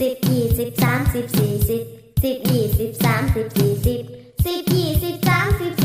สิบยี่สิบสามสิบสี่สิบสิบยี่สิบสามสิบสี่สิบสิบยี่สิบสามสิบ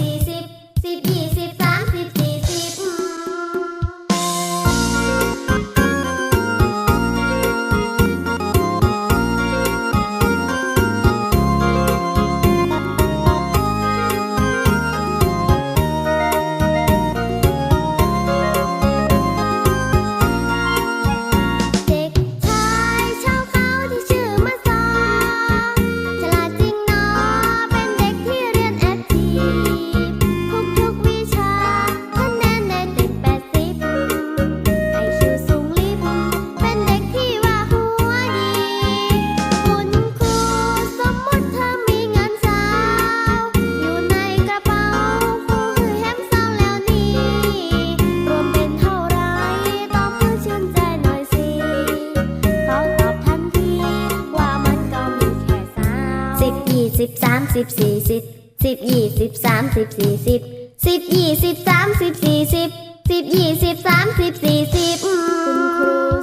สิบสามสิบสี่สิบสิบยี่สิบสามสิบสี่สิบสิบยี่สิบสามสิบสี่สิบสิบยี่สิบสามสิบสี่สิบคุณครู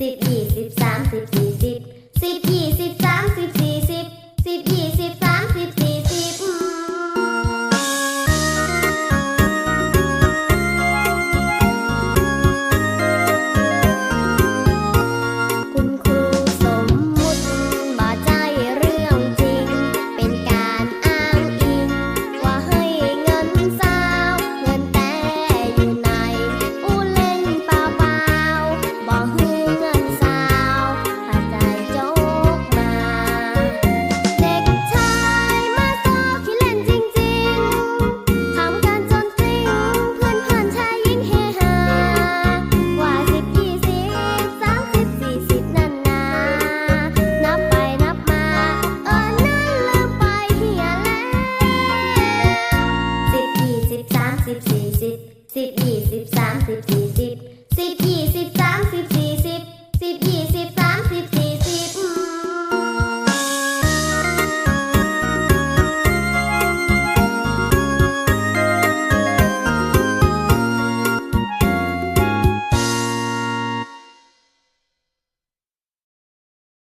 สิบอี c'est